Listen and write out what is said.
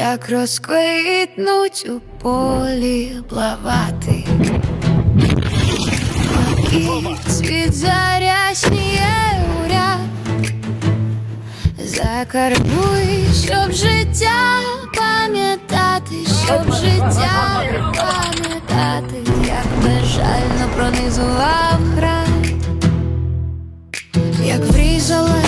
як розквітнуть у полі плавати, світ зарясніє уря закарбуй, щоб життя пам'ятати, щоб життя пам'ятати, як безжально пронизував храм, як врізала.